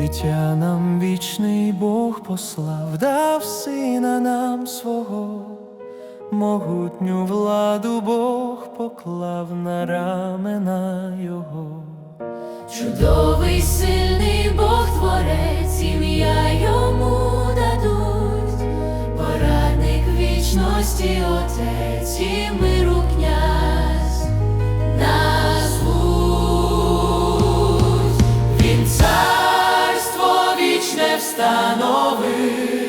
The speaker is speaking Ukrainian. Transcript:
Дитя нам вічний Бог послав, дав сина нам свого, могутню владу Бог поклав на рамена Його. Чудовий сильний Бог творець, ім'я йому дадуть, порадник вічності, отець і миру князь становив.